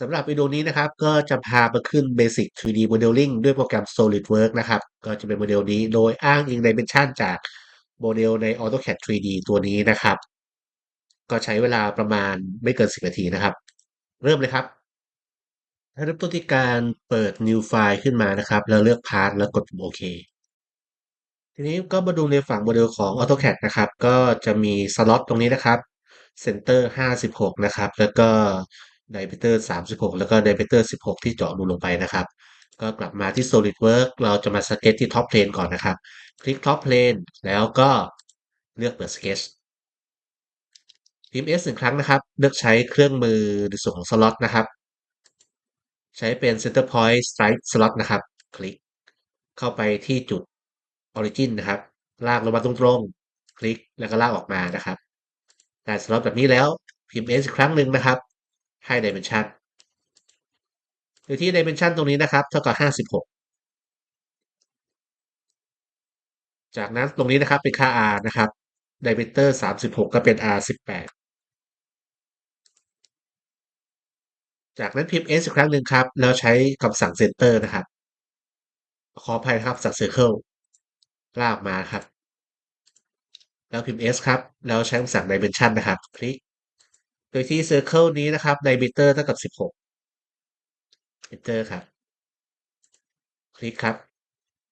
สำหรับวิดีโอนี้นะครับก็จะพามาขึ้น Basic 3D Modeling ด้วยโปรแกรม SolidWorks นะครับ ก็จะเป็นโมเดลนี้โดยอ้างอิง Dimension จากโมเดลใน AutoCAD 3D ตัวนี้นะครับ ก็ใช้เวลาประมาณไม่เกิน 10 นาทีนะครับ เริ่มเลยครับเริ่มต้นที่การเปิด New File ขึ้นมานะครับ แล้วเลือก Path แล้วกดปุ่มโอเคทีนี้ก็มาดูในฝั่งโมเดลของ AutoCAD นะครับ ก็จะมีสล็อตตรงนี้นะครับ Center 56 นะครับ แล้วก็ Diameter 36 แล้วก็ Diameter 16 ที่เจาะรูลงไปนะครับ ก็กลับมาที่ SolidWorks เราจะมาสเก็ตที่ Top Plane ก่อนนะครับ คลิก Top Plane แล้วก็เลือกเปิด Sketch พิมพ์ S หนึ่งครั้งนะครับ เลือกใช้เครื่องมือในส่วนของสล็อตนะครับ ใช้เป็น Center Point Strike Slot นะครับ คลิกเข้าไปที่จุด Origin นะครับ ลากลงมาตรงๆ คลิกแล้วก็ลากออกมานะครับได้สล็อตแบบนี้แล้วพิมพ์ S อีกครั้งหนึ่งนะครับ ให้ Dimension โดยที่ Dimension ตรงนี้นะครับ เท่ากับ 56 จากนั้นตรงนี้นะครับเป็นค่า R นะครับ Diameter 36 ก็เป็น R 18 จากนั้นพิมพ์ S อีกครั้งหนึ่งครับ แล้วใช้คำสั่ง Center นะครับ ขออภัยครับสั่ง Circle ลากมาครับ แล้วพิมพ์ S ครับ แล้วใช้คำสั่ง Dimension นะครับ คลิก โดยที่ Circle นี้นะครับ Diameter เท่ากับ 16 Enter ครับ คลิกครับ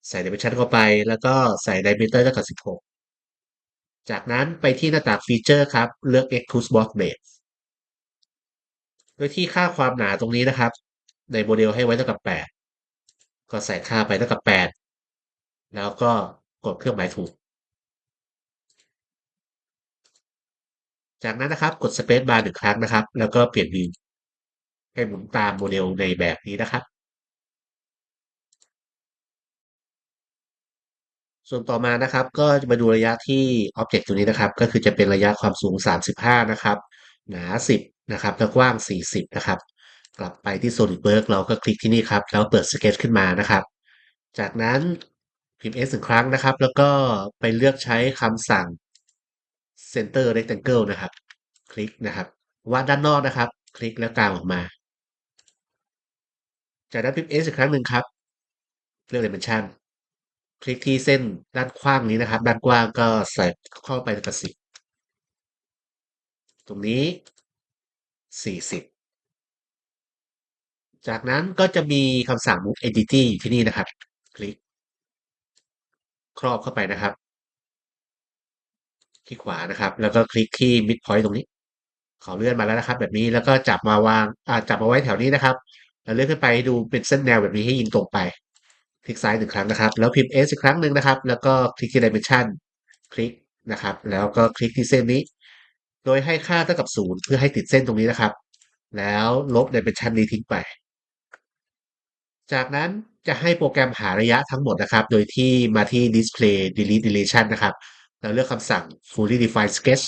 ใส่ Dimension เข้าไป แล้วก็ใส่ Diameter เท่ากับ 16 จากนั้นไปที่หน้าต่างฟีเจอร์ครับ เลือก Extrude Boss Base โดยที่ค่าความหนาตรงนี้นะครับ ในโมเดลให้ไว้เท่ากับ 8 ก็ใส่ค่าไปเท่ากับ 8 แล้วก็กดเครื่องหมายถูก จากนั้นนะครับกด Space Bar หนึ่งครั้งนะครับ แล้วก็เปลี่ยนวิวให้หมุนตามโมเดลในแบบนี้นะครับ ส่วนต่อมานะครับ ก็จะมาดูระยะที่ Object ตัวนี้นะครับ ก็คือจะเป็นระยะความสูง 35 นะครับ หนา 10 นะครับ แล้วกว้าง 40 นะครับ กลับไปที่ SolidWorks เราก็คลิกที่นี่ครับ แล้วเปิด Sketch ขึ้นมานะครับ จากนั้นพิมพ์ S หนึ่งครั้งนะครับ แล้วก็ไปเลือกใช้คำสั่ง Center Rectangle นะครับ คลิกนะครับวาดด้านนอกนะครับ คลิกแล้วกางออกมา จากนั้นพิมพ์ S อีกครั้งหนึ่งครับเลือก Dimension คลิกที่เส้นด้านกว้างนี้นะครับ ด้านกว้างก็ใส่เข้าไปกับสิบตรงนี้40จากนั้นก็จะมีคำสั่ง move entity อยู่ที่นี่นะครับ คลิก ครอบเข้าไปนะครับ คลิกขวานะครับ แล้วก็คลิกที่ mid point ตรงนี้ ขอเลื่อนมาแล้วนะครับ แบบนี้แล้วก็จับมาวางอ่าจับมาไว้แถวนี้นะครับแล้วเลื่อนขึ้นไปดูเป็นเส้นแนวแบบนี้ให้ยิงตรงไป คลิกซ้ายหนึ่งครั้งนะครับ แล้วพิมพ์ S อีกครั้งหนึ่งนะครับ แล้วก็คลิกที่ Dimension คลิกนะครับ แล้วก็คลิกที่เส้นนี้ โดยให้ค่าเท่ากับศูนย์เพื่อให้ติดเส้นตรงนี้นะครับ แล้วลบ Dimension นี้ทิ้งไป จากนั้นจะให้โปรแกรมหาระยะทั้งหมดนะครับ โดยที่มาที่ Display Delete Deletion นะครับ แล้วเลือกคำสั่ง Fully Define Sketch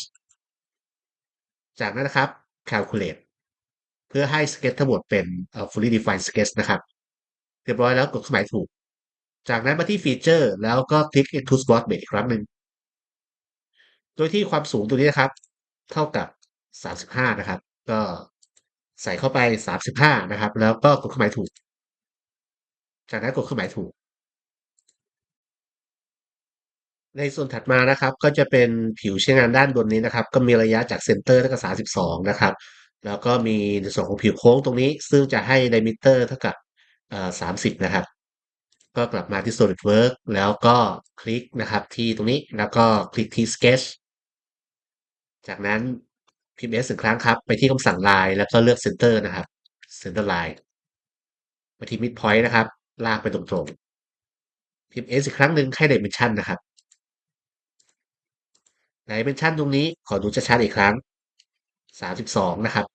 จากนั้นนะครับ Calculate เพื่อให้ sketch ทั้งหมดเป็น fully defined sketch นะครับ เรียบร้อยแล้วกดเครื่องหมายถูก จากนั้นมาที่ฟีเจอร์แล้วก็คลิก Extrude Boss Base อีกครั้งหนึ่ง โดยที่ความสูงตัวนี้นะครับ เท่ากับ 35 นะครับ ก็ใส่เข้าไป 35 นะครับ แล้วก็กดเครื่องหมายถูก จากนั้นกดเครื่องหมายถูก ในส่วนถัดมานะครับก็จะเป็นผิวใช้งานด้านบนนี้นะครับ ก็มีระยะจากเซนเตอร์เท่ากับ 32 นะครับ แล้วก็มีในส่วนของผิวโค้งตรงนี้ ซึ่งจะให้ diameter เท่ากับ30 นะครับ ก็กลับมาที่ SolidWorks แล้วก็คลิกนะครับที่ตรงนี้แล้วก็คลิกที่ Sketch จากนั้นพิมพ์ S หนึ่งครั้งครับ ไปที่คำสั่ง Line แล้วก็เลือก Center นะครับ Center Line มาที่ Midpoint นะครับ ลากไปตรงๆพิมพ์ S อีกครั้งหนึ่งให้ Dimension นะครับ Dimension ตรงนี้ขอดูชัดๆอีกครั้ง 32 นะครับ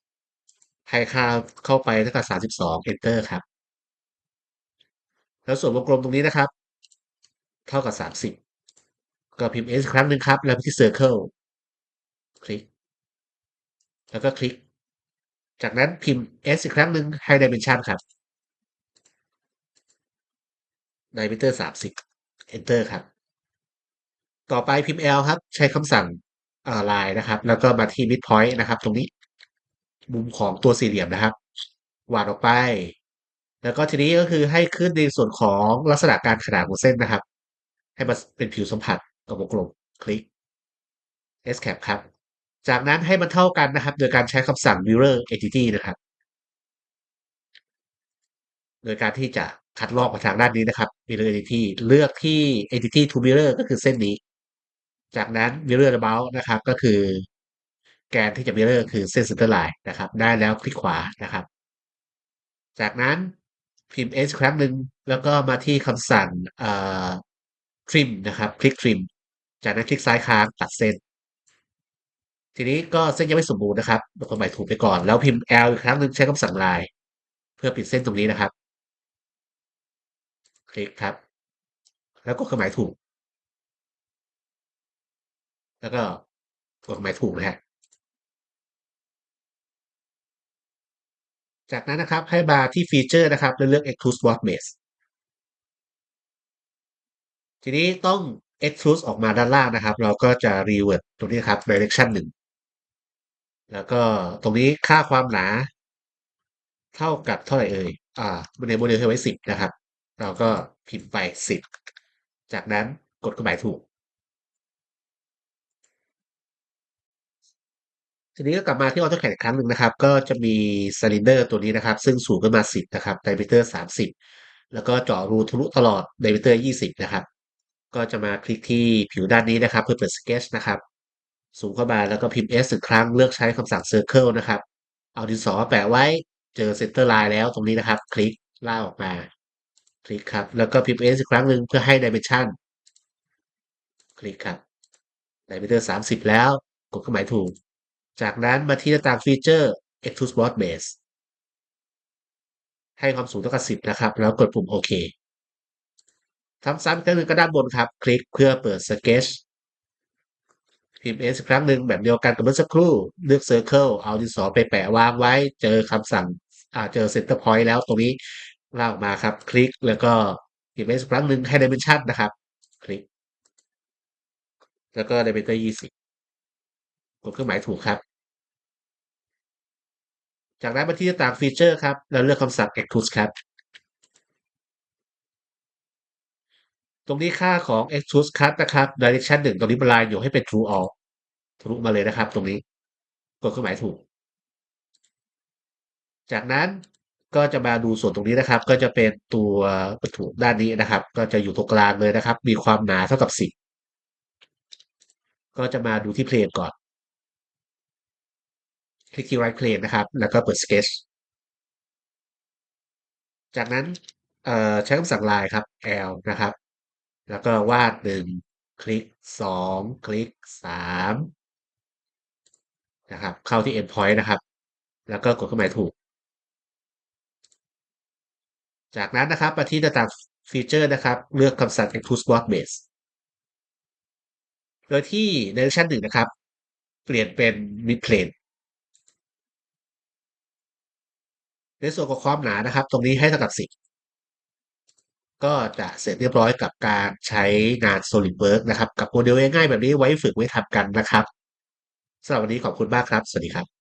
ให้ค่าเข้าไปเท่ากับ32 Enter ครับ แล้วส่วนวงกลมตรงนี้นะครับ เท่ากับ 30 ก็พิมพ์ S ครั้งหนึ่งครับ แล้วไปที่ Circle คลิก แล้วก็คลิก จากนั้นพิมพ์ S อีกครั้งหนึ่งให้ Dimension ครับ Diameter 30 Enter ครับ ต่อไปพิมพ์ L ครับ ใช้คำสั่งอ่า Line นะครับ แล้วก็มาที่ Midpoint นะครับ ตรงนี้ มุมของตัวสี่เหลี่ยมนะครับ วาดออกไป แล้วก็ทีนี้ก็คือให้ขึ้นในส่วนของลักษณะการขนานของเส้นนะครับ ให้มันเป็นผิวสัมผัสกับวงกลมคลิก escape ครับ จากนั้นให้มันเท่ากันนะครับ โดยการใช้คำสั่ง mirror entity นะครับ โดยการที่จะคัดลอกมาทางด้านนี้นะครับ mirror entity เลือกที่ entity to mirror ก็คือเส้นนี้ จากนั้น mirror about นะครับ ก็คือ แกนที่จะ mirror คือเส้น center line นะครับ ได้แล้วคลิกขวานะครับ จากนั้นพิมพ์ s ครั้งหนึ่งแล้วก็มาที่คำสั่ง trim นะครับ คลิก trim จากนั้นคลิกซ้ายค้างตัดเส้น ทีนี้ก็เส้นยังไม่สมบูรณ์นะครับเครื่องหมายถูกไปก่อน แล้วพิมพ์ L อีกครั้งหนึ่งใช้คำสั่ง line เพื่อปิดเส้นตรงนี้นะครับ คลิกครับ แล้วกดเครื่องหมายถูก แล้วก็กดเครื่องหมายถูกนะฮะจากนั้นนะครับให้มาที่ฟีเจอร์นะครับแล้วเลือก extrude swap base ทีนี้ต้อง extrude ออกมาด้านล่างนะครับ เราก็จะ revert ตรงนี้ครับ direction หนึ่งแล้วก็ตรงนี้ค่าความหนา เท่ากับเท่าไหร่เอ่ยอ่าในโมเดลให้ไว้สิบนะครับ เราก็พิมพ์ไปสิบจากนั้นกดเครื่องหมายถูก ทีนี้ก็กลับมาที่ AutoCAD อีกครั้งหนึ่งนะครับ ก็จะมีซิลินเดอร์ตัวนี้นะครับ ซึ่งสูงขึ้นมา 10 นะครับ diameter 30 แล้วก็เจาะรูทะลุตลอด diameter 20 นะครับ ก็จะมาคลิกที่ผิวด้านนี้นะครับ เพื่อเปิด sketch นะครับสูงเข้ามาแล้วก็พิมพ์ S หนึ่งครั้งเลือกใช้คำสั่ง circle นะครับ เอาดินสอแปะไว้เจอ center line แล้วตรงนี้นะครับ คลิกล่าออกมา คลิกครับ แล้วก็พิมพ์ S อีกครั้งหนึ่งเพื่อให้ dimension คลิกครับ diameter 30 แล้วกดเครื่องหมายถูก จากนั้นมาที่หน้าต่างฟีเจอร์ Extrude Boss Base ให้ความสูงเท่ากับ 10 นะครับ แล้วกดปุ่มโอเคทำซ้ำครั้งหนึ่งก็ด้านบนครับ คลิกเพื่อเปิด Sketch พิมพ์ S อีกครั้งหนึ่งแบบเดียวกันกับเมื่อสักครู่ เลือก Circle เอาดินสอไปแปะวางไว้ เจอคำสั่งอ่าเจอ Center Point แล้วตรงนี้ลากออกมาครับ คลิกแล้วก็พิมพ์ S อีกครั้งหนึ่งให้ Dimension นะครับ คลิก แล้วก็ Diameter 20กดเครื่องหมายถูกครับ จากนั้นมาที่ต่างฟีเจอร์ครับ แล้วเลือกคำสั่ง Extrude ครับ ตรงนี้ค่าของ Extrude Cut นะครับ Direction 1 ตรงนี้บลายอยู่ให้เป็น True All ทะลุมาเลยนะครับ ตรงนี้ กดเครื่องหมายถูก จากนั้นก็จะมาดูส่วนตรงนี้นะครับ ก็จะเป็นตัววัตถุด้านนี้นะครับ ก็จะอยู่ตรงกลางเลยนะครับ มีความหนาเท่ากับ10ก็จะมาดูที่เพลนก่อน ลิกที่ right plane นะครับ แล้วก็เปิด sketch จากนั้นใช้คำสั่ง line ครับ L นะครับ แล้วก็วาด1คลิก2คลิก3นะครับ เข้าที่ end point นะครับ แล้วก็กดเครื่องหมายถูก จากนั้นนะครับมาที่หน้าต่างฟีเจอร์นะครับ เลือกคำสั่ง extrude block base โดยที่ direction 1นะครับ เปลี่ยนเป็น mid plane ในส่วนของความหนานะครับ ตรงนี้ให้เท่ากับ10ก็จะเสร็จเรียบร้อยกับการใช้งาน SolidWorks นะครับ กับโมเดลง่ายๆแบบนี้ไว้ฝึกไว้ทำกันนะครับสำหรับวันนี้ขอบคุณมากครับ สวัสดีครับ